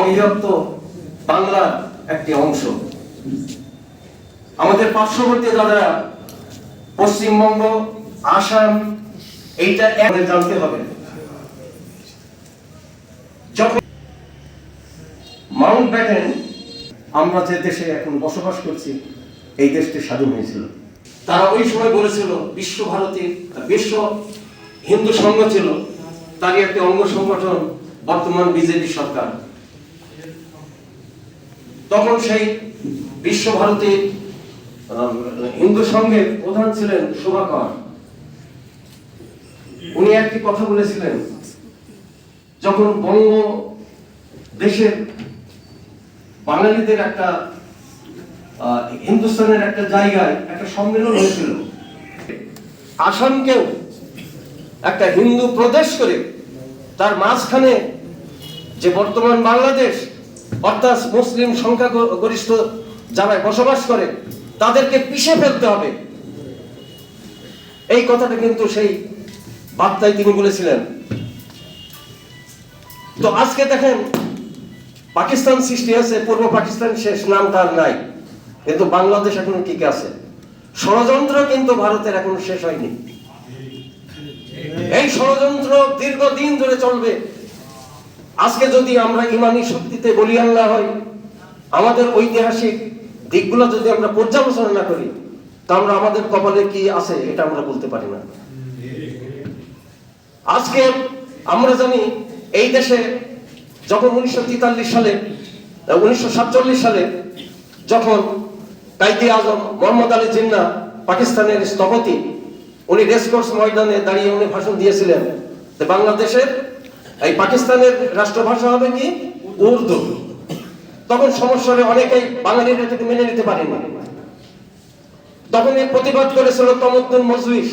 অবিভক্ত বাংলার একটি অংশ। আমাদের পার্শ্ববর্তী দাদা পশ্চিমবঙ্গ, আসাম, এইটা আমাদের জানতে হবে। যখন মাউন্ট ব্যাটেন, আমরা যে দেশে এখন বসবাস করছি, এই দেশটি স্বাধীন হয়েছিল। তারা ওই সময় বলেছিল, বিশ্বভারতী বিশ্ব হিন্দু সংঘ ছিল, তারই একটি অঙ্গ সংগঠন বর্তমান বিজেপি সরকার। তখন সেই বিশ্বভারতী আহ, হিন্দু সংঘের প্রধান ছিলেন শোভাকর উনি একটি কথা বলেছিলেন যখন বঙ্গ দেশের বাঙালিদের একটা হিন্দুস্তানের একটা জায়গায় একটা সম্মেলন হয়েছিল আসামকেও একটা হিন্দু প্রদেশ করে তার মাঝখানে যে বর্তমান বাংলাদেশ অর্থাৎ মুসলিম সংখ্যা গরিষ্ঠ যারা বসবাস করে, তাদেরকে পিষে ফেলতে হবে। এই কথাটা কিন্তু সেই বার্তায় তিনি বলেছিলেন। তো আজকে দেখেন, পাকিস্তান সৃষ্টি আছে পূর্ব পাকিস্তান শেষ, নাম তার নাই। কিন্তু বাংলাদেশ এখনও টিকে আছে। ষড়যন্ত্র কিন্তু ভারতের এখন শেষ হয়নি। এই ষড়যন্ত্র দীর্ঘদিন ধরে চলবে। আজকে যদি আমরা ইমানি শক্তিতে বলিয়ান না হই, আমাদের ঐতিহাসিক দিকগুলো যদি আমরা পর্যালোচনা না করি, তা আমরা আমাদের কপালে কি আছে এটা আমরা বলতে পারি না। আজকে আমরা জানি এই দেশে যখন উনিশশো তেতাল্লিশ সালে, উনিশশো সাতচল্লিশ সালে যখন কাইদি আজম, মোহাম্মদ আলী জিন্না পাকিস্তানের স্থপতি, উনি রেসকোর্স ময়দানে দাঁড়িয়ে উনি ভাষণ দিয়েছিলেন বাংলাদেশের এই পাকিস্তানের রাষ্ট্রভাষা হবে কি? উর্দু। তখন সমস্যা হলে অনেকেই বাঙালিরা এটাকে মেনে নিতে পারেনি। তখন এই প্রতিবাদ করেছিল তমদ্দুন মজলিস।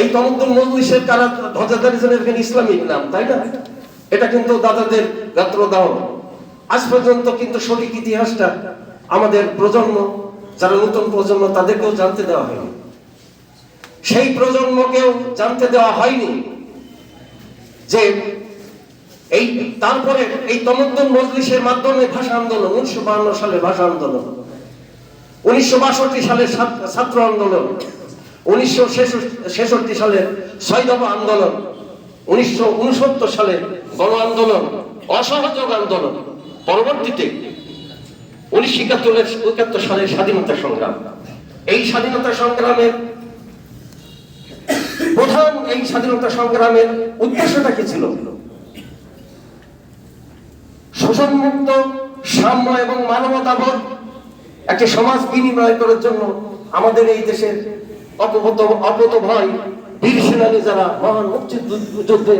এই তমদ্দুন মজলিসের কারা ধ্বজাধারী ছিলেন? এখানে ইসলামিক নাম, তাই না? এটা কিন্তু দাদাদের গাত্র দাও আজ পর্যন্ত কিন্তু সঠিক ইতিহাসটা আমাদের প্রজন্ম, যারা নতুন প্রজন্ম, তাদেরকেও জানতে দেওয়া হয়নি। সেই প্রজন্মকেও জানতে দেওয়া হয়নি যে এই তারপরে এই তমদ্দুন মজলিসের মাধ্যমে ভাষা আন্দোলন, উনিশশো বাহান্ন সালে ভাষা আন্দোলন, উনিশশো বাষট্টি সালের ছাত্র- আন্দোলন, উনিশশো ছেষট্টি সালের ছয় আন্দোলন, উনিশশো উনসত্তর সালে গণ আন্দোলন, অসহযোগ আন্দোলন। পরবর্তীতে উনিশশো একাত্তরের একাত্তর সালের স্বাধীনতা সংগ্রাম। এই স্বাধীনতা সংগ্রামের প্রধান এই স্বাধীনতা সংগ্রামের উদ্দেশ্যটা কি ছিল? শোষণমুক্ত, সাম্য এবং মানবতাবোধ একটি সমাজ বিনিময় করার জন্য আমাদের এই দেশের অপগত অপত ভয় বীর সেনানী যারা মহান মুক্তিযুদ্ধে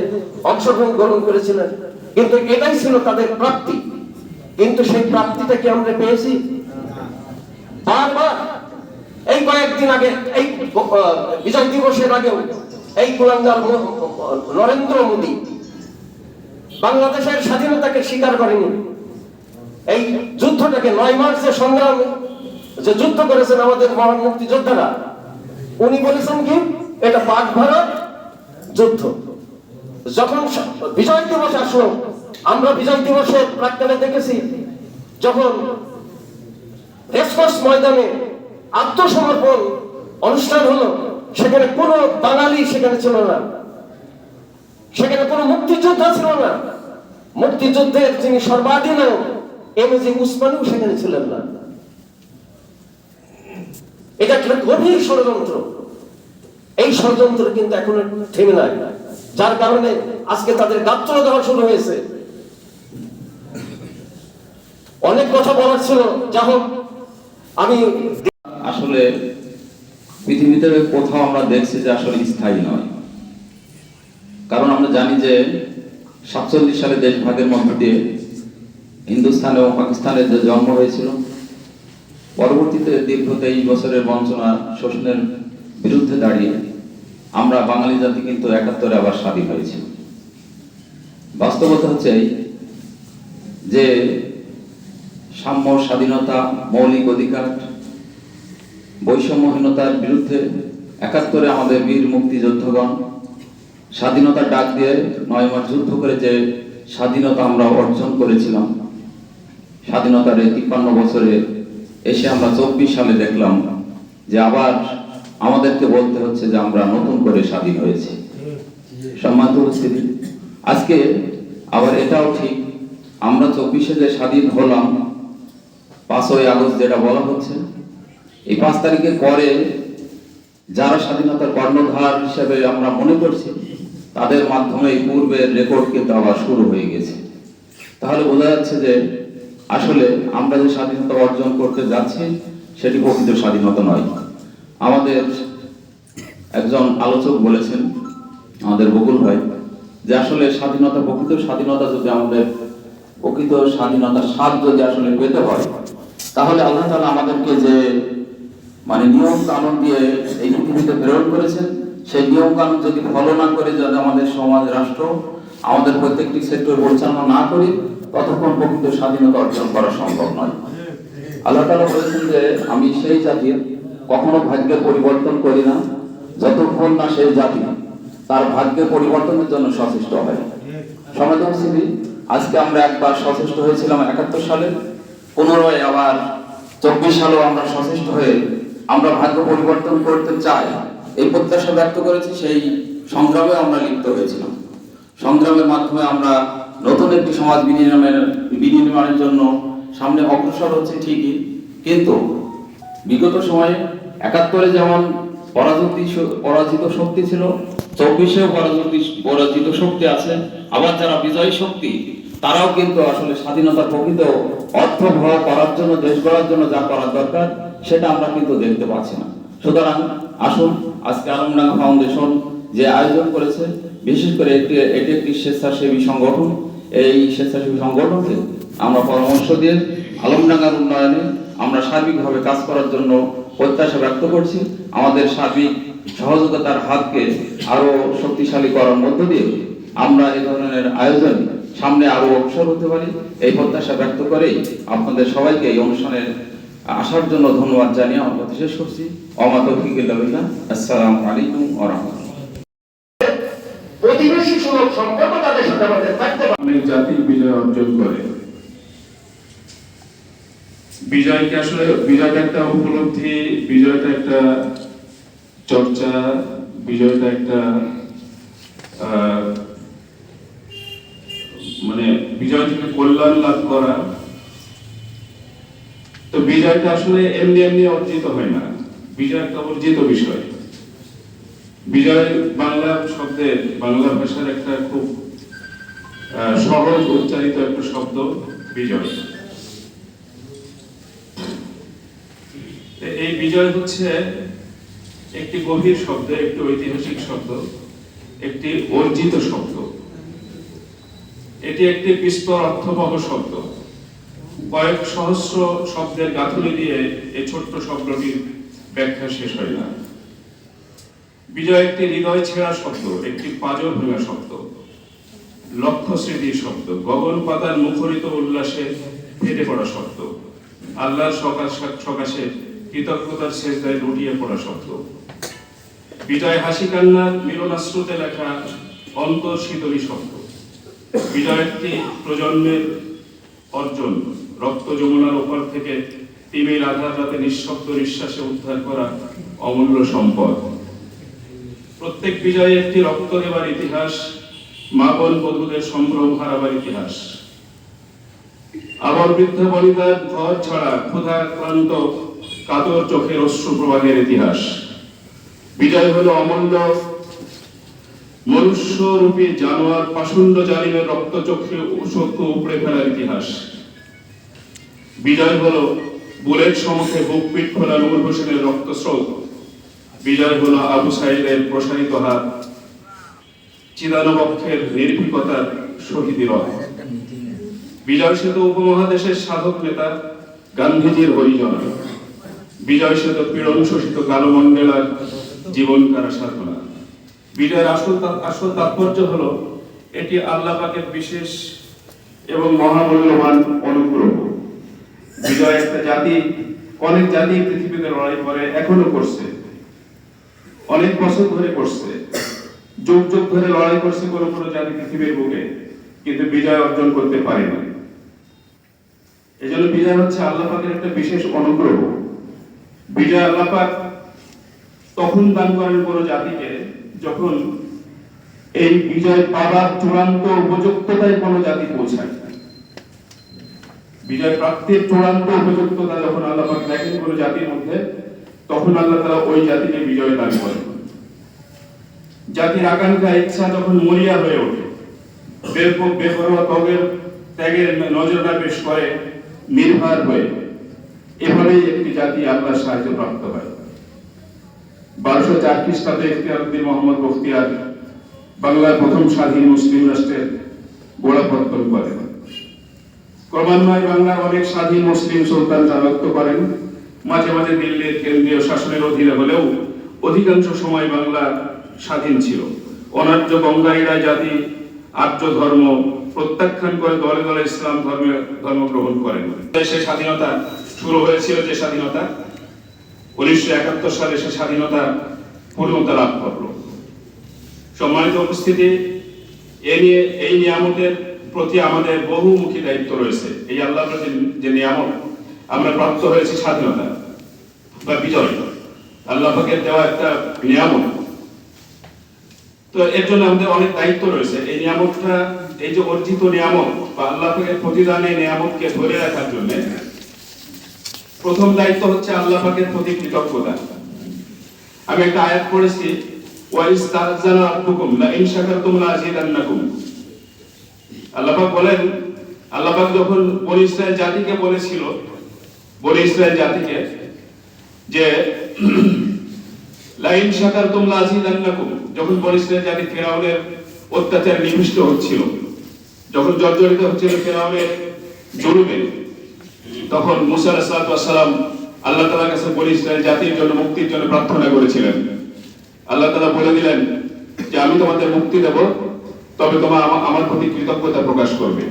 অংশগ্রহণ গ্রহণ করেছিলেন, কিন্তু এটাই ছিল তাদের প্রাপ্তি। কিন্তু সেই প্রাপ্তিটা কি আমরা পেয়েছি? বারবার। এই কয়েকদিন আগে, এই বিজয় দিবসের আগেও এই কুলাঙ্গার নরেন্দ্র মোদী বাংলাদেশের স্বাধীনতাকে স্বীকার করেনি। এই যুদ্ধটাকে নয় মাস যে সংগ্রাম যে যুদ্ধ করেছেন আমাদের মহান মুক্তিযোদ্ধারা, উনি বলেছেন কি, এটা পাক ভারত যুদ্ধ। যখন বিজয় দিবস আসলো, আমরা বিজয় দিবসের প্রাক্কালে দেখেছি, যখন রেসকোর্স ময়দানে আত্মসমর্পণ অনুষ্ঠান হলো, সেখানে কোনো বাঙালি সেখানে ছিল না। সেখানে কোনো মুক্তিযোদ্ধা ছিল না। মুক্তিযুদ্ধের যিনি সর্বাধিনায়ক এম এ জি উসমানিও সেখানে ছিলেন না। এটা একটা গভীর ষড়যন্ত্র। এই ষড়যন্ত্র কিন্তু এখনও থেমে নাই। যার কারণে আজকে তাদের গাত্র দেওয়া শুরু হয়েছে। অনেক কথা বলার ছিল। যা হোক, আমি আসলে পৃথিবীতে কোথাও আমরা দেখছি যে আসলে স্থায়ী নয়। কারণ আমরা জানি যে সাতচল্লিশ সালে দেশভাগের মধ্য দিয়ে হিন্দুস্তান এবং পাকিস্তানের যে জন্ম হয়েছিল, পরবর্তীতে দীর্ঘ তেইশ বছরের বঞ্চনা শোষণের বিরুদ্ধে দাঁড়িয়ে আমরা বাঙালি জাতি কিন্তু একাত্তরে আবার স্বাধীন হয়েছিল বাস্তবতা হচ্ছে যে সাম্য, স্বাধীনতা, মৌলিক অধিকার, বৈষম্যহীনতার বিরুদ্ধে একাত্তরে আমাদের বীর মুক্তিযোদ্ধগণ স্বাধীনতার ডাক দিয়ে নয় মাস যুদ্ধ করে যে স্বাধীনতা আমরা অর্জন করেছিলাম, স্বাধীনতার এই তিপ্পান্ন বছরে এসে আমরা চব্বিশ সালে দেখলাম যে আবার আমাদেরকে বলতে হচ্ছে যে আমরা নতুন করে স্বাধীন হয়েছি। সম্মানিত উপস্থিতি, আজকে আবার এটাও ঠিক, আমরা চব্বিশে যে স্বাধীন হলাম, পাঁচই আগস্ট যেটা বলা হচ্ছে, এই পাঁচ তারিখের পরে যারা স্বাধীনতার কর্ণধার হিসেবে আমরা মনে করছি তাদের মাধ্যমে পূর্বের রেকর্ড কিন্তু আবার শুরু হয়ে গেছে। তাহলে বোঝা যাচ্ছে যে আসলে আমরা যে স্বাধীনতা অর্জন করতে যাচ্ছি, সেটি প্রকৃত স্বাধীনতা নয়। আমাদের একজন আলোচক বলেছেন, আমাদের বকুল ভাই, যে আসলে স্বাধীনতা প্রকৃত স্বাধীনতা যদি আমাদের প্রকৃত স্বাধীনতার স্বাদ যদি আসলে পেতে হয়, তাহলে আল্লাহ তাআলা আমাদেরকে যে মানে নিয়ম কানুন দিয়ে এই পৃথিবীতে প্রেরণ করেছেন সেই নিয়ম কানুন যদি ফলো না করে যদি আমাদের সমাজ, রাষ্ট্র আমাদের প্রত্যেকটি সেক্টর পরিচালনা না করি, ততক্ষণ প্রকৃত স্বাধীনতা অর্জন করা সম্ভব নয়। আল্লাহ তাআলা বলেছেন যে, আমি সেই জাতির কখনো ভাগ্যের পরিবর্তন করি না। যতক্ষণ না সেই জাতি তার ভাগ্যের পরিবর্তনের জন্য সচেষ্ট হয়। সমাজ আজকে আমরা একবার সচেষ্ট হয়েছিলাম একাত্তর সালে। পুনরায় আবার চব্বিশ সালেও আমরা সচেষ্ট হয়ে আমরা ভাগ্য পরিবর্তন করতে চাই। এই প্রত্যাশা ব্যক্ত করেছি, সেই সংগ্রামে আমরা লিপ্ত হয়েছিলাম। সংগ্রামের মাধ্যমে আমরা নতুন একটি সমাজ বিনির্মাণের বিনির্মাণের জন্য সামনে অগ্রসর হচ্ছে ঠিকই, কিন্তু বিগত সময়ে একাত্তরে যেমন পরাজিত পরাজিত শক্তি ছিল, চব্বিশেও পরাজিত পরাজিত শক্তি আছে, আবার যারা বিজয়ী শক্তি, তারাও কিন্তু আসলে স্বাধীনতার প্রকৃত অর্থ ভর করার জন্য, দেশ গড়ার জন্য যা করার দরকার, সেটা আমরা কিন্তু দেখতে পাচ্ছি না। সুতরাং আসুন আজকে আলমডাঙ্গা ফাউন্ডেশন যে আয়োজন করেছে, বিশেষ করে একটি, এটি একটি স্বেচ্ছাসেবী সংগঠন। এই স্বেচ্ছাসেবী সংগঠনকে আমরা পরামর্শ দিয়ে আলমডাঙ্গার উন্নয়নে আমরা সার্বিকভাবে কাজ করার জন্য প্রত্যাশা ব্যক্ত করছি। আমাদের সার্বিক সহযোগিতার হাতকে আরও শক্তিশালী করার মধ্য দিয়ে আমরা এই ধরনের আয়োজন সামনে আরও অবসর হতে পারি। এই প্রত্যাশা ব্যক্ত করেই আপনাদের সবাইকে এই অনুষ্ঠানে আসার জন্য ধন্যবাদ জানিয়ে আমার কথা শেষ করছি। অমা তৌফিকুল্লাহ আসসালামু আলাইকুম ওয়া প্রতিবেশী সুলভ সম্পর্ক তাদের সাথে আমাদের থাকতে অনেক জাতির বিজয় অর্জন করে। বিজয়কে আসলে বিজয়টা একটা উপলব্ধি বিজয়টা একটা চর্চা বিজয়টা একটা আহ, মানে বিজয় থেকে কল্যাণ লাভ করা তো বিজয়টা আসলে এমনি এমনি অর্জিত হয় না। বিজয় একটা অর্জিত বিষয়। বিজয় বাংলা শব্দের বাংলা ভাষার একটা খুব সহজ উচ্চারিত একটা শব্দ, বিজয়। এই বিজয় হচ্ছে একটি গভীর শব্দ, একটি ঐতিহাসিক শব্দ, একটি অর্জিত শব্দ। এটি একটি বিস্তর অর্থবহ শব্দ। কয়েক সহস্র শব্দের গাঁথুনি দিয়ে এই ছোট্ট শব্দটির ব্যাখ্যা শেষ হয় না। বিজয় একটি হৃদয় ছেঁড়া শব্দ, একটি পাজর ভাঙা শব্দ লক্ষ্য স্মৃতির শব্দ, গগন পাতার মুখরিত উল্লাসে ফেটে পড়া শব্দ, আল্লাহর সকাশ- সকাশে কৃতজ্ঞতার শেষদায় লুটিয়ে পড়া শব্দ। বিজয় হাসি কান্নার মিলনাশ্রুতে লেখা অন্তর শীতলী শব্দ। বিজয় একটি প্রজন্মের অর্জন। রক্ত যমুনার ওপর থেকে তিমির আধার রাতে নিঃশব্দ নিঃশ্বাসে উদ্ধার করা অমূল্য সম্পদ। প্রত্যেক বিজয়ে একটি রক্ত দেবার ইতিহাস, মা বোন বধূদের সম্ভ্রম হারাবার ইতিহাস। আবার বৃদ্ধ বনিতার ঘর ছাড়া ক্ষুধা ক্লান্ত কাতর চোখের অশ্রু প্রবাহের ইতিহাস। বিজয় হলো অমূল্য মনুষ্যরূপী জানোয়ার পাশুন্ড জালিমের রক্ত চোখে উপড়ে ফেলার ইতিহাস। বিজয় হলো বুলেট সমুখে বুক পিট খোলা নূর হোসেনের রক্তস্রোত। বিজয় হলো আবু সাইদের প্রসারিত হাত। চিদানবক্ষের নির্ভীকতার শহীদি রথ। বিজয় সেতু উপমহাদেশের সাধক নেতা, গান্ধীজির হরিজন। বিজয় সেতু পীড়ন শোষিত কালো মন্ডেলার জীবন কারা সাধনা। বিজয়ের আসল আসল তাৎপর্য হলো, এটি আল্লাহ পাকের বিশেষ এবং মহামূল্যবান অনুগ্রহ। বিজয় একটা জাতি, অনেক জাতি পৃথিবীতে লড়াই করে, এখনও করছে। অনেক বছর ধরে করছে। যুগ যুগ ধরে লড়াই করছে কোনো কোনো জাতি পৃথিবীর বুকে, কিন্তু বিজয় অর্জন করতে বিজয় হচ্ছে আল্লাহ পাকের একটা বিশেষ অনুগ্রহ। বিজয় আল্লাহ পাক তখন দান করেন কোন জাতিকে যখন এই বিজয় পাবার চূড়ান্ত উপযুক্ততায় কোন জাতি পৌঁছায় বিজয় প্রাপ্তির চূড়ান্ত উপযুক্ততা যখন আল্লাহ পাক দেখেন কোন জাতির মধ্যে, তখন আল্লাহ তারা ওই জাতিকে বিজয় দান করেন। জাতির আকাঙ্ক্ষা, ইচ্ছা যখন মরিয়া হয়ে ওঠে বের- বেপরোয়া ত্যাগের ত্যাগের পেশ করে, নির্ভর হয়ে, এভাবেই একটি জাতি আল্লাহর সাহায্য প্রাপ্ত হয়। বারোশো চার খ্রিস্টাব্দে ইখতিয়ার উদ্দিন মোহাম্মদ বখতিয়ার বাংলার প্রথম স্বাধীন মুসলিম রাষ্ট্রের গোড়াপত্তন করেন। ক্রমান্বয়ে বাংলার অনেক স্বাধীন মুসলিম সুলতান রাজত্ব করেন। মাঝে মাঝে দিল্লির কেন্দ্রীয় শাসনের অধীনে হলেও অধিকাংশ সময় বাংলা স্বাধীন ছিল। অনার্য বঙ্গাইরা জাতি, আর্য ধর্ম প্রত্যাখ্যান করে দলে দলে ইসলাম ধর্মে ধর্ম গ্রহণ করেন। সে স্বাধীনতা শুরু হয়েছিল যে স্বাধীনতা? উনিশশো একাত্তর সালে সে স্বাধীনতা পূর্ণতা লাভ করল। সম্মানিত উপস্থিতি, এ নিয়ে এই নিয়ামতের প্রতি আমাদের বহুমুখী দায়িত্ব রয়েছে। এই আল্লাহর যে নিয়ামত, আমরা প্রাপ্ত হয়েছি স্বাধীনতা বা বিজয়। আল্লাহ পাকের দেওয়া একটা নিয়ামত। তো এর জন্য আমাদের অনেক দায়িত্ব রয়েছে। এই নিয়ামতটা, এই যে অর্জিত নিয়ামত বা আল্লাহ পাকের প্রতিদানে নিয়ামতকে ধরে রাখার জন্য, প্রথম দায়িত্ব হচ্ছে আল্লাহ প্রতি কৃতজ্ঞতা। আমি একটা আয়াত পড়েছি ওয়াইস তাজানা রাব্বুকুম লা ইন শাকারতুম লা আল্লাহ পাক বলেন, আল্লাহ পাক যখন বনি ইসরায়েল জাতিকে বলেছিল, বনি ইসরায়েল জাতিকে যে লা ইন শাকারতুম লা আযীদান্নাকুম যখন বনি ইসরায়েল জাতি ফিরাউনের অত্যাচারে নিবিষ্ট হচ্ছিল, যখন জর্জরিত হচ্ছিল ফিরাউনের জুলুমে, তখন মুসা সালাম আল্লাহ তালার কাছে বলি ইসরায়েল জাতির জন্য, মুক্তির জন্য প্রার্থনা করেছিলেন। আল্লাহ তালা বলে দিলেন যে, আমি তোমাদের মুক্তি দেব তবে তোমরা আমার প্রতি কৃতজ্ঞতা প্রকাশ করবে।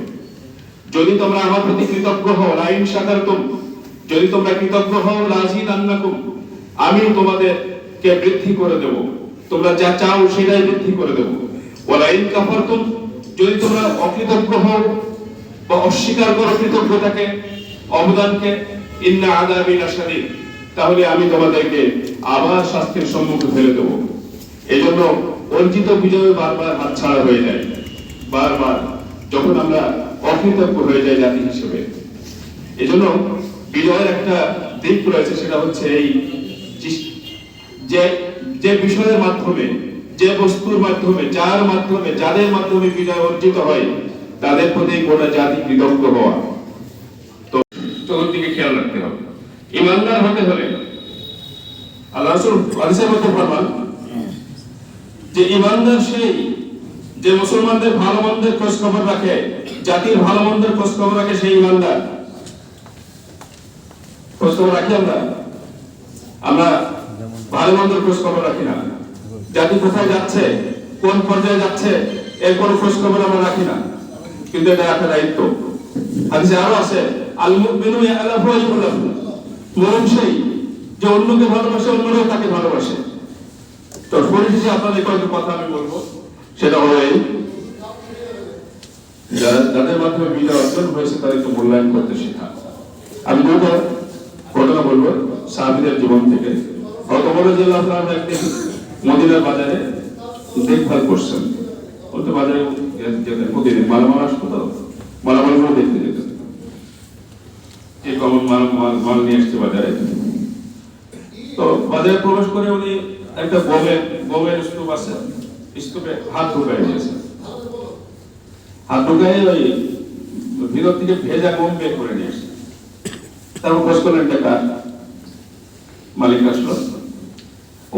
যদি তোমরা আমার প্রতি কৃতজ্ঞ হও লাইন সাকারতুম যদি তোমরা কৃতজ্ঞ হও লাজিদ আন্নাকুম আমি তোমাদেরকে বৃদ্ধি করে দেব। তোমরা যা চাও, সেটাই বৃদ্ধি করে দেব। ওয়ালাইন কাফারতুম, যদি তোমরা অকৃতজ্ঞ হও বা অস্বীকার করো কৃতজ্ঞতাকে, অবদানকে, ইন্না আদাবি লাশাদীদ তাহলে আমি তোমাদেরকে আবার শাস্তির সম্মুখে ফেলে দেব। এই জন্য অর্জিত বিজয় বারবার হাতছাড়া হয়ে যায়। বারবার যখন আমরা অকৃতজ্ঞ হয়ে যাই জাতি হিসেবে। এই জন্য বিজয়ের একটা দিক রয়েছে, সেটা হচ্ছে এই যে- যে বিষয়ের মাধ্যমে, যে বস্তুর মাধ্যমে, যার মাধ্যমে, যাদের মাধ্যমে বিজয় অর্জিত হয়, তাদের প্রতি গোটা জাতি কৃতজ্ঞ হওয়া। তো চতুর্দিকে খেয়াল রাখতে হবে। ইমানদার হতে হলে, আল্লাহ হাদিসের মধ্যে ফরমান যে ইমানদার সেই, যে মুসলমানদের ভালো মন্দের খোঁজ খবর রাখে, জাতির ভালো মন্দের খোঁজ খবর রাখে সেই ইমানদার। খোঁজ খবর রাখি আমরা? আমরা ভালো মন্দের খোঁজ খবর রাখি না। জাতি কোথায় যাচ্ছে, কোন পর্যায়ে যাচ্ছে, এর কোনো খোঁজ খবর আমরা রাখি না। কিন্তু এটা একটা দায়িত্ব। হাদিসে আরও আছে আল মুমিনু ইয়ালাফু ওয়া ইউলাফু মুমিন সেই, যে অন্যকে ভালোবাসে, অন্যরাও তাকে ভালোবাসে। পরিশেষে আপনাদের কয়েকটা কথা আমি বলব। সেটা হলো এই যাদের মাধ্যমে বিজয় অর্জন হয়েছে তাদেরকে মূল্যায়ন করতে শেখা। আমি দুটো ঘটনা বলব সাহাবিদের জীবন থেকে। গত বড় জেলা আপনার একদিন মদিনার বাজারে দেখভাল করছেন। বলতে বাজারে যেতেন প্রতিদিন মালামাল আসতো তো, মালামালগুলো দেখতে যেতেন যে কমন মাল মাল- নিয়ে এসছে বাজারে। তো বাজারে প্রবেশ করে উনি একটা গমের গমের স্তূপ আছে, স্তূপে হাত ঢুকাই দিয়েছে। হাত ঢুকাই ওই ভিতর থেকে ভেজা গম বের করে নিয়ে এসছে তারপর খোঁজ করলেন টাকা মালিক আসলো।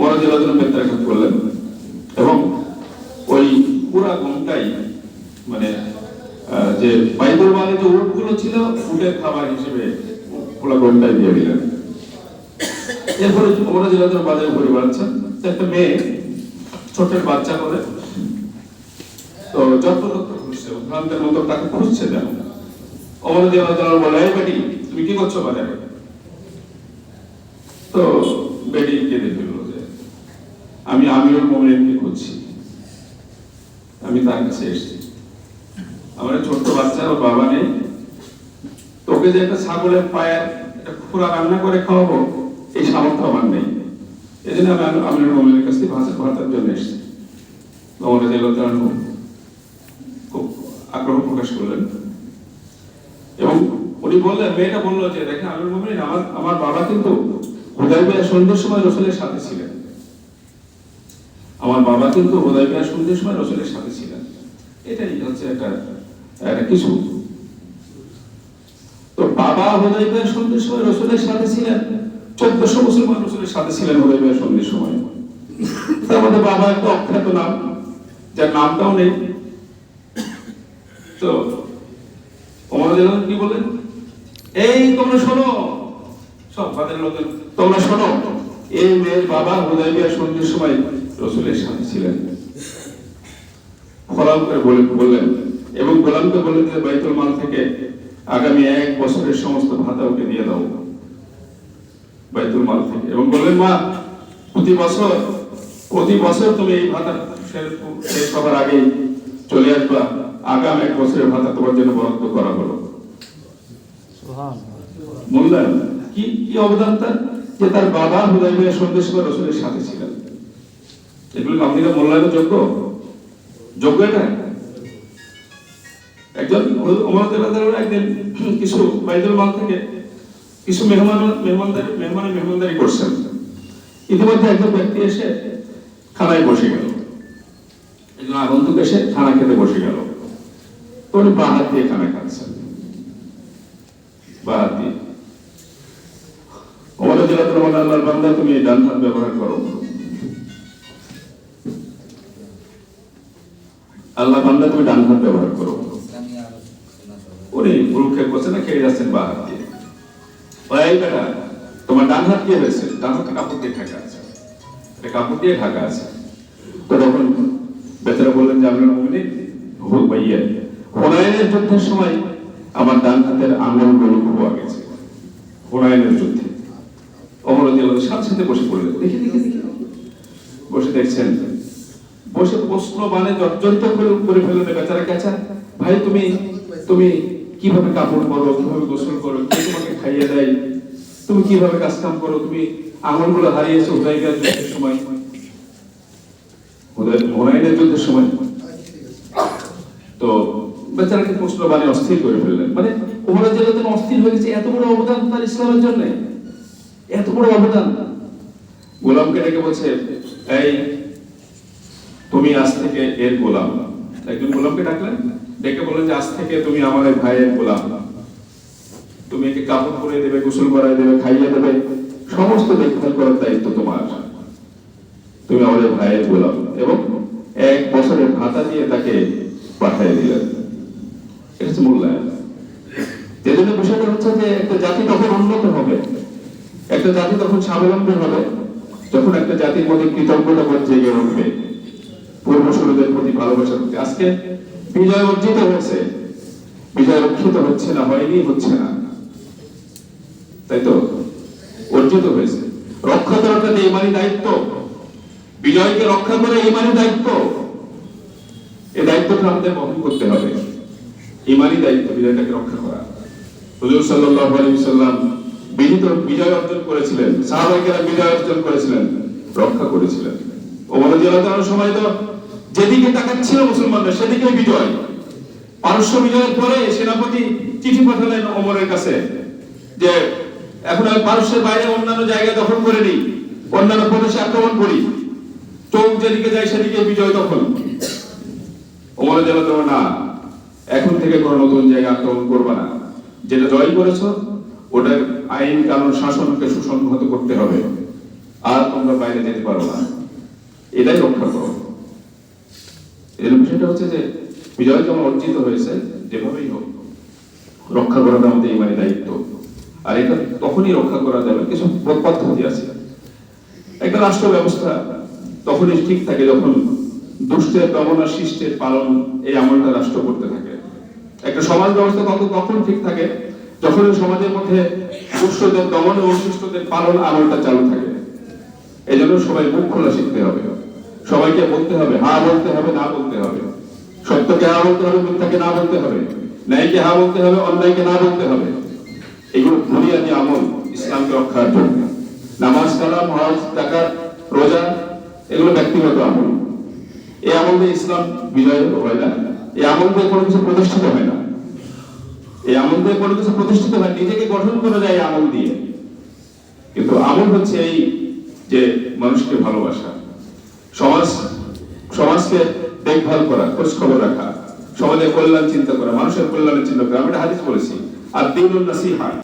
ওরা জেলা জন্য বেত্রাঘাত করলেন এবং ওই পুরা গমটাই মানে যে বাইবেল মানে যে উটগুলো ছিল, উটের খাবার হিসেবে পুরা গমটাই দিয়ে দিলেন। এরপরে ওরা জেলা জন্য বাজারে ঘুরে বেড়াচ্ছেন একটা মেয়ে ছোট বাচ্চা করে। তো যত্রতত্র ঘুরছে ভ্রান্তের মতো যেন অমর জেলা জন্য বলে, এই বেটি, তুমি কি করছ বাজারে? তো বেটি যে, আমি খুঁজছি। আমি তার কাছে এসেছি। আমার ছোট্ট বাচ্চা ওর বাবা নেই। তোকে যে একটা ছাগলের পায়ের একটা খুরা রান্না করে খাওয়াবো এই সামর্থ্য আমার নেই। এই জন্য আমি আমির মোমেনের কাছ থেকে ভাষা ভাতার জন্য এসেছি। মোহাম্মদ জেলাতার খুব আগ্রহ প্রকাশ করলেন। এবং উনি বললেন, মেয়েটা বলল যে, দেখেন, আমির মোমেন আমার আমার বাবা কিন্তু হুদাইবিয়া সন্ধ্যের সময় রসুলের সাথে ছিলেন। আমার বাবা কিন্তু হুদাইবিয়া সন্ধ্যের সময় রসুলের সাথে ছিলেন। এটাই হচ্ছে একটা একটা কিছু। তো বাবা হুদাইবিয়া সন্ধ্যের সময় রসুলের সাথে ছিলেন। চোদ্দশো মুসলমান রসুলের সাথে ছিলেন হুদাইবিয়া সন্ধ্যের সময়। মধ্যে বাবা একটা অখ্যাত নাম, যার নামটাও নেই। তো ওমর কি বললেন? এই, তোমরা শোনো। সব বাদের লোকের, তোমরা শোনো। এই মেয়ের বাবা হুদাইবিয়া সন্ধির সময় রসুলের সাথে ছিলেন। ফলাম করে বলে, বললেন, এবং গোলামকে বললেন যে বাইতুল মাল থেকে আগামী এক বছরের সমস্ত ভাতা ওকে দিয়ে দাও। বাইতুল মাল থেকে। এবং বললেন মা প্রতি বছর প্রতি বছর তুমি এই ভাতা শেষ হবার আগেই চলে আসবা। আগাম এক বছরের ভাতা তোমার জন্য বরাদ্দ করা হলো। মূল্যায়ন। কি কি অবদান তার যে তার বাবা হুদাইবিয়া সন্দেশ করে রসুলের সাথে ছিলেন। এগুলো আপনি কি মূল্যায়নের যোগ্য? যোগ্য এটা? একজন অমর দেবাদার একদিন কিছু বাইদুল মাল থেকে কিছু মেহমান, মেহমানদারি, মেহমানের মেহমানদারি করছেন। ইতিমধ্যে একজন ব্যক্তি এসে খানায় বসে গেল। একজন আগন্তুক এসে খানা খেতে বসে গেল। উনি বাঁ হাত দিয়ে খানা খাচ্ছেন। বাঁ হাত দিয়ে। ওমর জেলাত রহমান আল্লাহর বান্দা, তুমি ডান হাত ব্যবহার করো। আল্লাহ বান্দা, তুমি ডান হাত ব্যবহার করো। উনি ভুরুক্ষেপ করছে না, খেয়ে যাচ্ছেন বা হাত। ওই বেটা তোমার ডান হাত কি হয়েছে? ডান হাতটা কাপড় দিয়ে ঢাকা আছে। এটা কাপড় দিয়ে ঢাকা আছে। তো তখন বেচারা বললেন যে আপনার মমিনী ভুল ভাইয়া হুনায়নের যুদ্ধের সময় আমার ডান হাতের আঙুলগুলো খোয়া গেছে। হুনায়নের যুদ্ধে। অমরদি আল্লাহ সাথে সাথে বসে পড়লেন। দেখি দেখি বসে দেখছেন, বসে প্রশ্ন মানে জর্জরিত করে করে ফেললেন। বেচারা কেচা ভাই, তুমি তুমি কীভাবে কাপড় পরো, কীভাবে গোসল করো, কে তোমাকে খাইয়ে দেয়? তুমি কীভাবে কাজ কাম করো? তুমি আঙুলগুলো হারিয়েছো যুদ্ধের সময়। হুনাইনের যুদ্ধের সময়। তো বেচারাকে প্রশ্ন মানে অস্থির করে ফেললেন। মানে অস্থির হয়ে গেছে, এত বড় অবদান তার ইসলামের জন্য। এত বড় অবদান। গোলামকে ডেকে বলছে, এই, তুমি আজ থেকে এর গোলাম। একজন গোলামকে ডাকলেন। ডেকে বললেন যে, আজ থেকে তুমি আমার ভাইয়ের গোলাম। তুমি একে কাপড় পরে দেবে, গোসল করাই দেবে, খাইয়ে দেবে, সমস্ত দেখভাল করার দায়িত্ব তোমার। তুমি আমাদের ভাইয়ের গোলাম এবং এক বছরের ভাতা দিয়ে তাকে পাঠিয়ে দিলেন। এটা মূল্যায়ন। যে জন্য বিষয়টা হচ্ছে যে একটা জাতি তখন উন্নত হবে, একটা জাতি তখন স্বাবলম্বী হবে, যখন একটা জাতির মধ্যে কৃতজ্ঞতা বোধ জেগে উঠবে। প্রতি ভালোবাসা আজকে বিজয় অর্জিত হয়েছে, বিজয় রক্ষিত হচ্ছে না, হয়নি, হচ্ছে না। তাই তো? অর্জিত হয়েছে। রক্ষা করাটা যে ইমানি দায়িত্ব। বিজয়কে রক্ষা করে ইমানি দায়িত্ব। এই দায়িত্বটা আমাদের বহন করতে হবে। ইমানি দায়িত্ব বিজয়টাকে রক্ষা করা। হুজুর সাল্লাল্লাহু আলাইহি সাল্লাম বিজিত বিজয় অর্জন করেছিলেন। সাহাবাইকেরা বিজয় অর্জন করেছিলেন, রক্ষা করেছিলেন। ওমর রাদিয়াল্লাহু সময় তো যেদিকে তাকাচ্ছিল মুসলমানরা সেদিকে বিজয়। পারস্য বিজয়ের পরে সেনাপতি চিঠি পাঠালেন ওমরের কাছে যে এখন আমি পারস্যের বাইরে অন্যান্য জায়গায় দখল করে নিই। অন্যান্য প্রদেশে আক্রমণ করি। চোখ যেদিকে যায় সেদিকে বিজয় দখল। ওমর রাদিয়াল্লাহু না, এখন থেকে কোনো নতুন জায়গা আক্রমণ করবে না। যেটা জয় করেছ, ওটার আইন কানুন শাসনকে সুসংহত করতে হবে। আর তোমরা বাইরে যেতে পারো না। এটাই রক্ষা করো। এর বিষয়টা হচ্ছে যে, বিজয় যেমন অর্জিত হয়েছে, যেভাবেই হোক, রক্ষা করাটা আমাদের ইমানি দায়িত্ব। আর এটা তখনই রক্ষা করা যাবে। কিছু পদ্ধতি আছে। একটা রাষ্ট্র ব্যবস্থা তখনই ঠিক থাকে যখন দুষ্টের দমন আর পালন এই আমলটা রাষ্ট্র করতে থাকে। একটা সমাজ ব্যবস্থা তত তখন ঠিক থাকে যখন সমাজের মধ্যে দুষ্টদের দমন শিষ্টদের পালন আমলটা চালু থাকে। এই জন্য সবাই মুখ খোলা শিখতে হবে। সবাইকে বলতে হবে, হা বলতে হবে, না বলতে হবে। সত্যকে হা বলতে হবে, মিথ্যাকে না বলতে হবে। ন্যায়কে হা বলতে হবে, অন্যায়কে না বলতে হবে। এগুলো বুনিয়াদি আমল, ইসলামকে রক্ষার জন্য। নামাজ কালাম, হজ জাকাত রোজা, এগুলো ব্যক্তিগত আমল। এই আমল দিয়ে ইসলাম বিজয় হয় না। এই আমল দিয়ে কোনো কিছু প্রতিষ্ঠিত হয় না। এই আমল দিয়ে কোনো কিছু প্রতিষ্ঠিত হয় নিজেকে গঠন করা যায় আমল দিয়ে। কিন্তু আমল হচ্ছে এই যে মানুষকে ভালোবাসা। সমাজ, সমাজকে দেখভাল করা খোঁজ খবর রাখা। সমাজের কল্যাণ চিন্তা করা, মানুষের কল্যাণের চিন্তা করা। আমি একটা হাদিস বলেছি। at dinul nasihan.